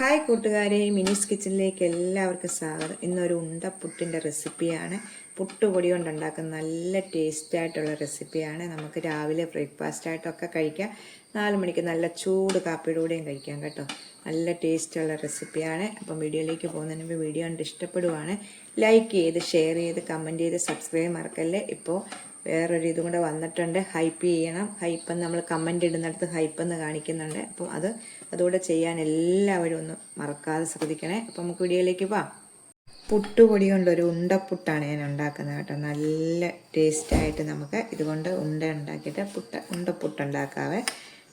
Hi കൂട്ടുകാരെ. മിനിസ് കിച്ചണിലേക്ക് എല്ലാവർക്കും സ്വാഗതം. ഇന്നൊരു ഉണ്ട ഉണ്ടപ്പുട്ടിന്റെ റെസിപ്പിയാണ്. പുട്ടുപൊടി കൊണ്ടുണ്ടാക്കുന്ന നല്ല ടേസ്റ്റ് ആയിട്ടുള്ള റെസിപ്പിയാണ്. നമുക്ക് രാവിലെ ബ്രേക്ക്ഫാസ്റ്റ് ആയിട്ടൊക്കെ കഴിക്കാം. നാല് മണിക്ക് നല്ല ചൂട് കാപ്പിയുടെ കൂടെയും കഴിക്കാം കേട്ടോ. നല്ല ടേസ്റ്റുള്ള റെസിപ്പിയാണ്. അപ്പം വീഡിയോയിലേക്ക് പോകുന്നതിന് മുമ്പ് വീഡിയോ കണ്ട് ഇഷ്ടപ്പെടുവാണ്. ലൈക്ക് ചെയ്ത് ഷെയർ ചെയ്ത് കമന്റ് ചെയ്ത് സബ്സ്ക്രൈബ് മറക്കല്ലേ? ഇപ്പോൾ വേറൊരു ഇതും കൂടെ വന്നിട്ടുണ്ട്. ഹൈപ്പ് ചെയ്യണം. ഹൈപ്പ് നമ്മൾ കമന്റ് ഇടുന്നിടത്ത് ഹൈപ്പ് എന്ന് കാണിക്കുന്നുണ്ട്. അപ്പോൾ അത് അതുകൂടെ ചെയ്യാൻ എല്ലാവരും ഒന്ന് മറക്കാതെ ശ്രദ്ധിക്കണേ. അപ്പോൾ നമുക്ക് വീഡിയോയിലേക്ക് പോവാം. പുട്ടുപൊടി കൊണ്ടൊരു ഉണ്ടപ്പുട്ടാണ് ഞാൻ ഉണ്ടാക്കുന്നത് കേട്ടോ. നല്ല ടേസ്റ്റായിട്ട് നമുക്ക് ഇതുകൊണ്ട് ഉണ്ട ഉണ്ടാക്കിയിട്ട് പുട്ട ഉണ്ടപ്പുട്ട് ഉണ്ടാക്കാവേ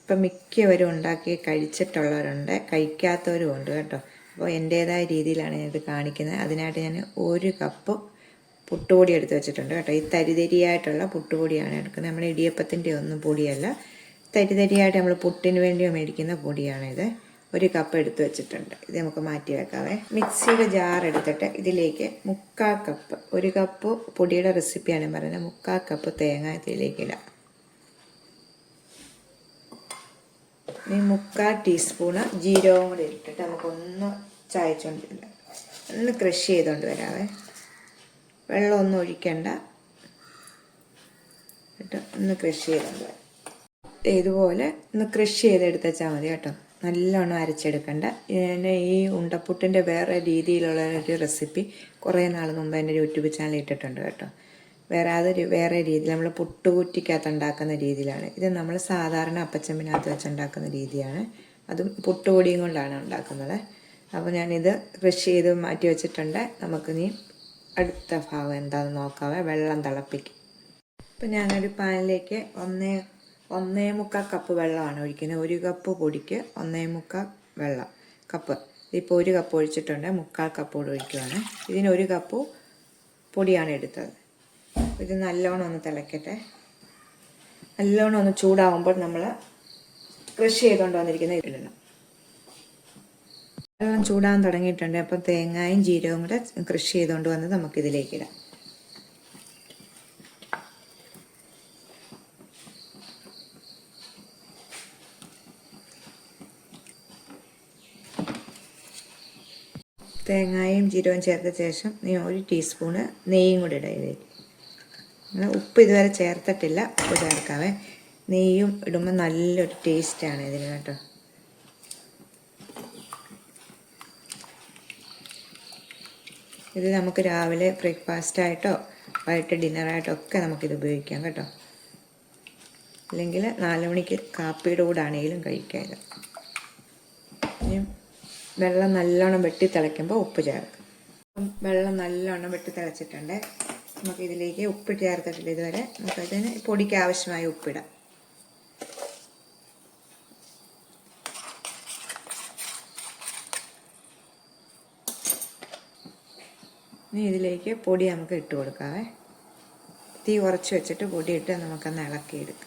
ഇപ്പം മിക്കവരും ഉണ്ടാക്കി കഴിച്ചിട്ടുള്ളവരുണ്ട്. കഴിക്കാത്തവരും ഉണ്ട് കേട്ടോ. അപ്പോൾ എന്റേതായ രീതിയിലാണ് ഞാനിത് കാണിക്കുന്നത്. അതിനായിട്ട് ഞാൻ ഒരു കപ്പ് പുട്ടുപൊടി എടുത്ത് വെച്ചിട്ടുണ്ട് കേട്ടോ. ഈ തരിതരിയായിട്ടുള്ള പുട്ടുപൊടിയാണ് എടുക്കുന്നത്. നമ്മൾ ഇടിയപ്പത്തിന്റെ ഒന്നും പൊടിയല്ല. തരിതരിയായിട്ട് നമ്മൾ പുട്ടിന് വേണ്ടി മേടിക്കുന്ന പൊടിയാണിത്. ഒരു കപ്പ് എടുത്ത് വെച്ചിട്ടുണ്ട്. ഇത് നമുക്ക് മാറ്റി വെക്കാവേ. മിക്സിയുടെ ജാർ എടുത്തിട്ട് ഇതിലേക്ക് മുക്കാൽ കപ്പ് ഒരു കപ്പ് പൊടിയുടെ റെസിപ്പിയാണ് പറയുന്നത്. മുക്കാൽ കപ്പ് തേങ്ങ ഇതിലേക്ക് ഇടാം. ഇനി മുക്കാൽ ടീസ്പൂണ് ജീരകം കൂടി ഇട്ടിട്ട് നമുക്കൊന്ന് ചായച്ചുകൊണ്ടില്ല ഒന്ന് ക്രഷ് ചെയ്തുകൊണ്ട് വരാവേ. വെള്ളമൊന്നും ഒഴിക്കണ്ട. കേട്ടോ? ഒന്ന് കൃഷി ചെയ്തുകൊണ്ട് ഇതുപോലെ ഒന്ന് കൃഷി ചെയ്തെടുത്തച്ചാൽ മതി കേട്ടോ. നല്ലോണം അരച്ചെടുക്കണ്ട. പിന്നെ ഈ ഉണ്ടപ്പുട്ടിന്റെ വേറെ രീതിയിലുള്ള ഒരു റെസിപ്പി കുറേ നാൾ മുമ്പ് എന്റെ യൂട്യൂബ് ചാനൽ ഇട്ടിട്ടുണ്ട് കേട്ടോ. വേറെ അതൊരു വേറെ രീതിയിൽ നമ്മൾ പുട്ടുകുറ്റിക്കകത്ത് ഉണ്ടാക്കുന്ന രീതിയിലാണ്. ഇത് നമ്മൾ സാധാരണ അപ്പച്ചമ്പിനകത്ത് വെച്ച് ഉണ്ടാക്കുന്ന രീതിയാണ്. അതും പുട്ടുപൊടിയും കൊണ്ടാണ് ഉണ്ടാക്കുന്നത്. അപ്പോൾ ഞാനിത് കൃഷി ചെയ്ത് മാറ്റി വെച്ചിട്ടുണ്ട്. നമുക്ക് നമുക്കിനി അടുത്ത ഭാഗം എന്താണെന്ന് നോക്കാവേ. വെള്ളം തിളപ്പിക്കും. ഇപ്പം ഞാനൊരു പാനിലേക്ക് ഒന്നേ ഒന്നേ മുക്കാൽ കപ്പ് വെള്ളമാണ് ഒഴിക്കുന്നത് ഒരു കപ്പ് പൊടിക്ക് ഒന്നേ മുക്കാൽ വെള്ളം കപ്പ്. ഇതിപ്പോൾ ഒരു കപ്പ് ഒഴിച്ചിട്ടുണ്ട്. മുക്കാൽ കപ്പ് കൂടെ ഒഴിക്കുവാണ്. ഇതിന് ഒരു കപ്പ് പൊടിയാണ് എടുത്തത്. ഇത് നല്ലോണം ഒന്ന് തിളക്കട്ടെ. നല്ലോണം ഒന്ന് ചൂടാവുമ്പോൾ നമ്മൾ ക്രഷ് ചെയ്തുകൊണ്ട് വന്നിരിക്കുന്ന ഇടണം. വെള്ളം ചൂടാൻ തുടങ്ങിയിട്ടുണ്ട്. അപ്പം തേങ്ങയും ജീരകവും കൂടെ കൃഷി ചെയ്തുകൊണ്ട് വന്ന് നമുക്കിതിലേക്ക് ഇടാം. തേങ്ങയും ജീരകവും ചേർത്ത ശേഷം ഒരു ടീസ്പൂണ് നെയ്യും കൂടി ഇടാം ഇതിലേക്ക്. ഉപ്പ് ഇതുവരെ ചേർത്തിട്ടില്ല. ഉപ്പ് ചേർക്കാവേ. നെയ്യും ഇടുമ്പോൾ നല്ലൊരു ടേസ്റ്റാണ് ഇതിന് കേട്ടോ. ഇത് നമുക്ക് രാവിലെ ബ്രേക്ക്ഫാസ്റ്റ് ആയിട്ടോ വൈകിട്ട് ഡിന്നറായിട്ടോ ഒക്കെ നമുക്കിത് ഉപയോഗിക്കാം കേട്ടോ. അല്ലെങ്കിൽ നാല് മണിക്ക് കാപ്പിയുടെ കൂടെ ആണെങ്കിലും കഴിക്കാം ഇത് വെള്ളം നല്ലോണം വെട്ടി തിളയ്ക്കുമ്പോൾ ഉപ്പ് ചേർക്കും. വെള്ളം നല്ലോണം വെട്ടി തിളച്ചിട്ടുണ്ട്. നമുക്ക് ഇതിലേക്ക് ഉപ്പ് ചേർത്തിട്ടില്ല ഇതുവരെ നമുക്കതിന് പൊടിക്ക് ആവശ്യമായ ഉപ്പിടാം. ഇനി ഇതിലേക്ക് പൊടി നമുക്ക് ഇട്ട് കൊടുക്കാവേ. തീ കുറച്ച് വെച്ചിട്ട് പൊടി ഇട്ട് നമുക്കൊന്ന് ഇളക്കിയെടുക്കാം.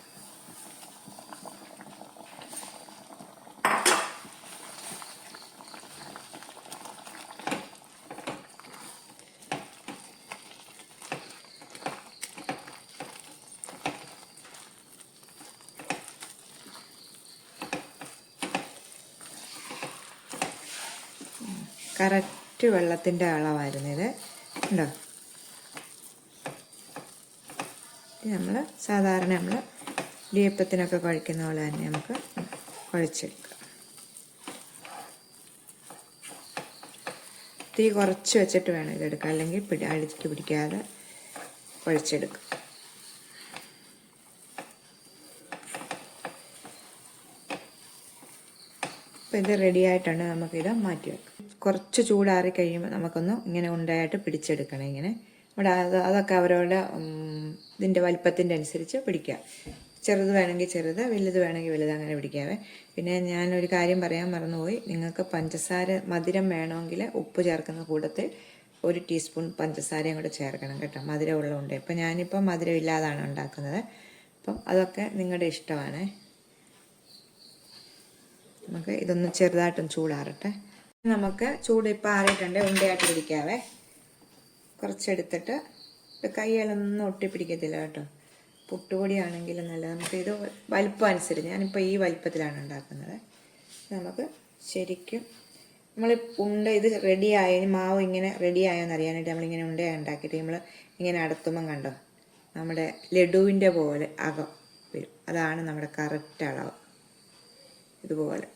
കറക്റ്റ് വെള്ളത്തിന്റെ അളവായിരുന്നു ഇത്. ഉണ്ടോ നമ്മൾ സാധാരണ നമ്മൾ ഇടിയപ്പത്തിനൊക്കെ കഴിക്കുന്ന പോലെ തന്നെ നമുക്ക് കുഴച്ചെടുക്കാം. തീ കുറച്ച് വെച്ചിട്ട് വേണം ഇതെടുക്കുക അല്ലെങ്കിൽ പിടി അടിക്ക് പിടിക്കാതെ കുഴച്ചെടുക്കും. അപ്പോൾ ഇത് റെഡി ആയിട്ടുണ്ട്. നമുക്കിത് മാറ്റി വെക്കാം കുറച്ച് ചൂടാറി കഴിയുമ്പോൾ നമുക്കൊന്ന് ഇങ്ങനെ ഉണ്ടായിട്ട് പിടിച്ചെടുക്കണം. ഇങ്ങനെ. ഇവിടെ അത് അതൊക്കെ അവരവരുടെ ഇതിന്റെ വലിപ്പത്തിന്റെ അനുസരിച്ച് പിടിക്കുക. ചെറുത് വേണമെങ്കിൽ ചെറുത് വലുത് വേണമെങ്കിൽ വലുത് അങ്ങനെ പിടിക്കാവേ. പിന്നെ ഞാനൊരു കാര്യം പറയാൻ മറന്നുപോയി. നിങ്ങൾക്ക് പഞ്ചസാര മധുരം വേണമെങ്കിൽ ഉപ്പ് ചേർക്കുന്ന കൂട്ടത്തിൽ ഒരു ടീസ്പൂൺ പഞ്ചസാരയും കൂടെ ചേർക്കണം കേട്ടോ. മധുരമുള്ളതുകൊണ്ട് ഇപ്പം ഞാനിപ്പോൾ മധുരം ഇല്ലാതാണ് ഉണ്ടാക്കുന്നത്. അപ്പം അതൊക്കെ നിങ്ങളുടെ ഇഷ്ടമാണ്. നമുക്ക് ഇതൊന്ന് ചെറുതായിട്ടൊന്ന് ചൂടാറട്ടെ. നമുക്ക് ചൂട് ഇപ്പം ആറിയിട്ടുണ്ട് ഉണ്ടയായിട്ട് പിടിക്കാവേ കുറച്ചെടുത്തിട്ട് കൈയിലൊന്നും ഒട്ടിപ്പിടിക്കത്തില്ല കേട്ടോ. പുട്ടുപൊടിയാണെങ്കിലും നല്ല നമുക്ക് ഇത് വലിപ്പം അനുസരിച്ച് ഞാനിപ്പോൾ ഈ വലിപ്പത്തിലാണ് ഉണ്ടാക്കുന്നത്. നമുക്ക് ശരിക്കും നമ്മൾ ഉണ്ട ഇത് റെഡിയായ മാവ് ഇങ്ങനെ റെഡിയായോന്ന് അറിയാനായിട്ട് നമ്മളിങ്ങനെ ഉണ്ട ഉണ്ടാക്കിയിട്ട് നമ്മൾ ഇങ്ങനെ അടത്തുമ്പം കണ്ടോ? നമ്മുടെ ലഡുവിന്റെ പോലെ അകം വരും. അതാണ് നമ്മുടെ കറക്റ്റ് അളവ്. ഇതുപോലെ.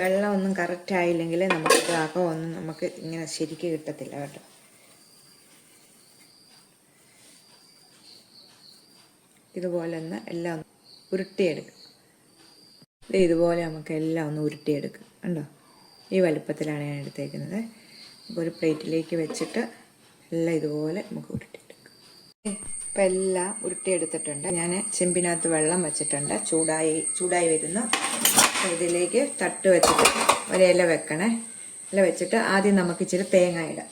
വെള്ളമൊന്നും കറക്റ്റ് ആയില്ലെങ്കിൽ നമുക്ക് അകമൊന്നും നമുക്ക് ഇങ്ങനെ ശരിക്ക് കിട്ടത്തില്ല കേട്ടോ. ഇതുപോലെ ഒന്ന് എല്ലാം ഒന്ന് ഉരുട്ടിയെടുക്കും. ഇതുപോലെ നമുക്ക് എല്ലാം ഒന്ന് ഉരുട്ടിയെടുക്കും. കണ്ടോ? ഈ വലുപ്പത്തിലാണ് ഞാൻ എടുത്തേക്കുന്നത്. അപ്പോൾ ഒരു പ്ലേറ്റിലേക്ക് വെച്ചിട്ട് എല്ലാം ഇതുപോലെ നമുക്ക് ഉരുട്ടിയെടുക്കും. ഇപ്പം എല്ലാം ഉരുട്ടിയെടുത്തിട്ടുണ്ട്. ഞാൻ ചെമ്പിനകത്ത് വെള്ളം വെച്ചിട്ടുണ്ട്. ചൂടായി ചൂടായി വരുന്നു ഇതിലേക്ക് തട്ട് വെച്ചിട്ട് ഒരില വെക്കണേ. ഇല വെച്ചിട്ട് ആദ്യം നമുക്ക് ഇച്ചിരി തേങ്ങ ഇടാം.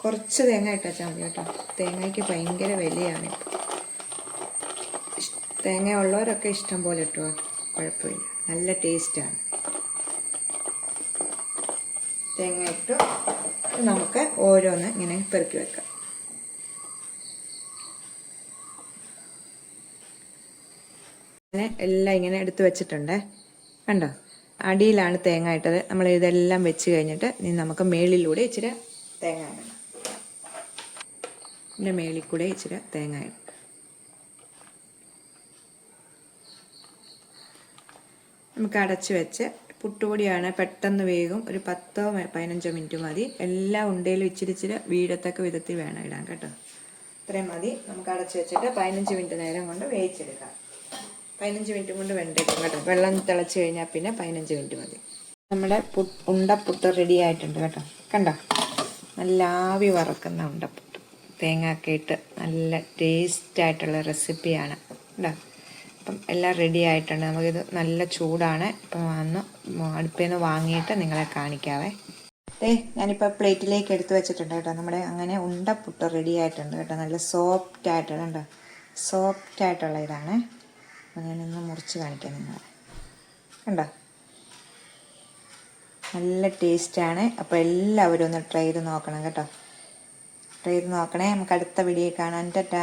കുറച്ച് തേങ്ങ ഇട്ടാച്ചാൽ മതി കേട്ടോ. തേങ്ങയ്ക്ക് ഭയങ്കര വിലയാണ്. തേങ്ങ ഉള്ളവരൊക്കെ ഇഷ്ടം പോലെ ഇട്ടു? കുഴപ്പമില്ല. നല്ല ടേസ്റ്റാണ്. തേങ്ങ ഇട്ടു നമുക്ക് ഓരോന്ന് ഇങ്ങനെ പെറുക്കി വെക്കാം. എല്ലാം ഇങ്ങനെ എടുത്ത് വെച്ചിട്ടുണ്ട്. കണ്ടോ? അടിയിലാണ് തേങ്ങ ഇട്ടത്. നമ്മൾ ഇതെല്ലാം വെച്ച് കഴിഞ്ഞിട്ട് ഇനി നമുക്ക് മേളിലൂടെ ഇച്ചിരി തേങ്ങ ഇടണം. ഇതിന്റെ മേളിൽ കൂടെ ഇച്ചിരി തേങ്ങ ഇടണം. നമുക്ക് അടച്ച് വെച്ച് പുട്ടുപൊടിയാണ് പെട്ടെന്ന് വേഗം ഒരു പത്തോ പതിനഞ്ചോ മിനിറ്റ് മതി. എല്ലാ ഉണ്ടയിലും ഇച്ചിരി ഇച്ചിരി വീഴത്തക്ക വിധത്തിൽ വേണം ഇടാൻ കേട്ടോ. ഇത്രയും മതി. നമുക്ക് അടച്ച് വെച്ചിട്ട് പതിനഞ്ച് മിനിറ്റ് നേരം കൊണ്ട് വേവിച്ചെടുക്കാം. പതിനഞ്ച് മിനിറ്റ് കൊണ്ട് വെന്തേക്കും കേട്ടോ. വെള്ളം തിളച്ച് കഴിഞ്ഞാൽ പിന്നെ പതിനഞ്ച് മിനിറ്റ് മതി. നമ്മുടെ പുട്ട് ഉണ്ടപ്പുട്ട് റെഡി ആയിട്ടുണ്ട് കേട്ടോ. കണ്ടോ? നല്ല ആവി വറക്കുന്ന ഉണ്ടപ്പുട്ട്. തേങ്ങയൊക്കെ ഇട്ട് നല്ല ടേസ്റ്റ് ആയിട്ടുള്ള റെസിപ്പിയാണ് കേട്ടോ അപ്പം എല്ലാം റെഡി ആയിട്ടുണ്ട്. നമുക്കിത് നല്ല ചൂടാണ്. ഇപ്പം വന്ന് അടുപ്പിൽ നിന്ന് വാങ്ങിയിട്ട് നിങ്ങളെ കാണിക്കാവേ. ഏ ഞാനിപ്പോൾ പ്ലേറ്റിലേക്ക് എടുത്തു വെച്ചിട്ടുണ്ട് കേട്ടോ. നമ്മുടെ അങ്ങനെ ഉണ്ടപ്പുട്ട് റെഡി ആയിട്ടുണ്ട് കേട്ടോ. നല്ല സോഫ്റ്റ് ആയിട്ടുള്ള കേട്ടോ സോഫ്റ്റ് ആയിട്ടുള്ള ഇതാണ്. അപ്പോൾ ഞാനൊന്ന് മുറിച്ച് കാണിക്കാം നിങ്ങളെ. കണ്ടോ? നല്ല ടേസ്റ്റാണ്. അപ്പോൾ എല്ലാവരും ഒന്ന് ട്രൈ ചെയ്ത് നോക്കണം കേട്ടോ. ട്രൈ ചെയ്ത് നോക്കണേ. നമുക്ക് അടുത്ത വീഡിയോ കാണാൻ ടാറ്റാ.